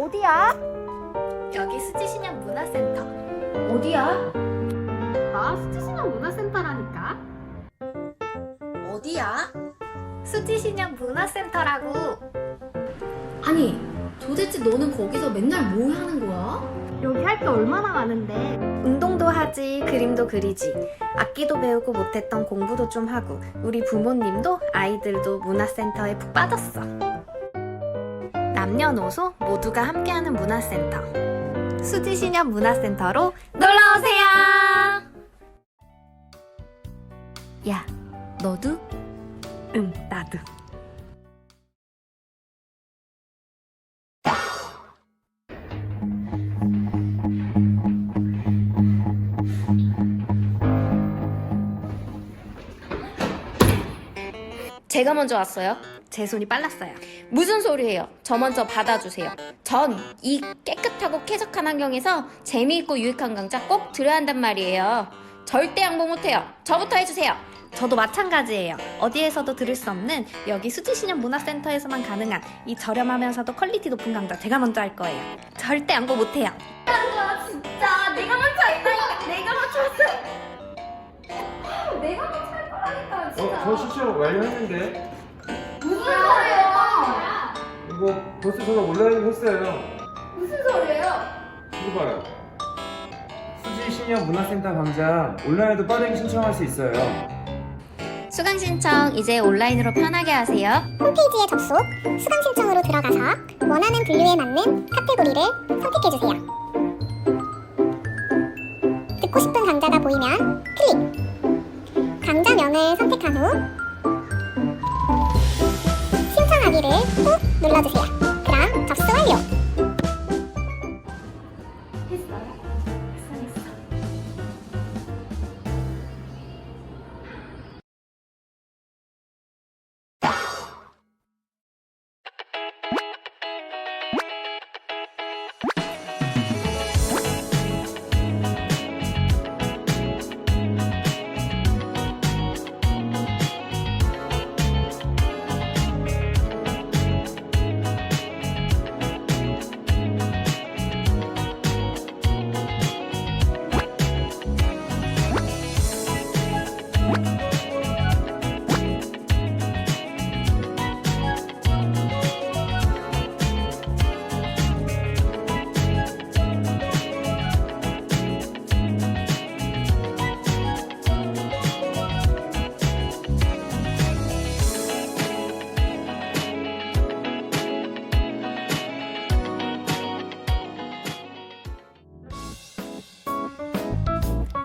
어디야? 여기 수지신현 문화센터. 어디야? 나 수지신현 문화센터라니까. 어디야? 수지신현 문화센터라고. 아니, 도대체 너는 거기서 맨날 뭐 하는 거야? 여기 할 게 얼마나 많은데. 운동도 하지, 그림도 그리지. 악기도 배우고 못했던 공부도 좀 하고. 우리 부모님도 아이들도 문화센터에 푹 빠졌어. 남녀노소 모두가 함께하는 문화센터. 수지신현 문화센터로 놀러오세요! 야, 너도? 응, 나도. 제가 먼저 왔어요. 제 손이 빨랐어요. 무슨 소리예요? 저 먼저 받아주세요. 전 이 깨끗하고 쾌적한 환경에서 재미있고 유익한 강좌 꼭 들어야 한단 말이에요. 절대 양보 못해요. 저부터 해주세요. 저도 마찬가지예요. 어디에서도 들을 수 없는 여기 수지신현 문화센터에서만 가능한 이 저렴하면서도 퀄리티 높은 강좌 제가 먼저 할 거예요. 절대 양보 못해요. 진짜 내가 먼저 했다니까. 내가 먼저 했어. 내가 먼저 할 거라니까 어, 저 시청 완료했는데 벌써 저가 온라인 했어요. 무슨 소리예요? 이거 봐요. 수지 신년 문화센터 강좌 온라인에도 빠르게 신청할 수 있어요. 수강 신청 이제 온라인으로 편하게 하세요. 홈페이지에 접속, 수강 신청으로 들어가서 원하는 분류에 맞는 카테고리를 선택해 주세요. 듣고 싶은 강좌가 보이면 클릭! 강좌명을 선택한 후 있어요?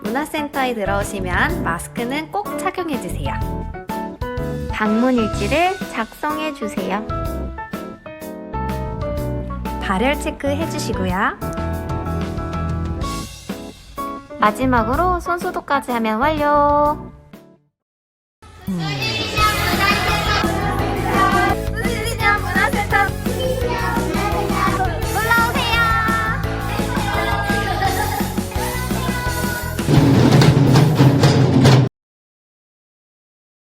문화센터에 들어오시면 마스크는 꼭 착용해 주세요. 방문 일지를 작성해 주세요. 발열 체크 해 주시고요. 마지막으로 손 소독까지 하면 완료. 수지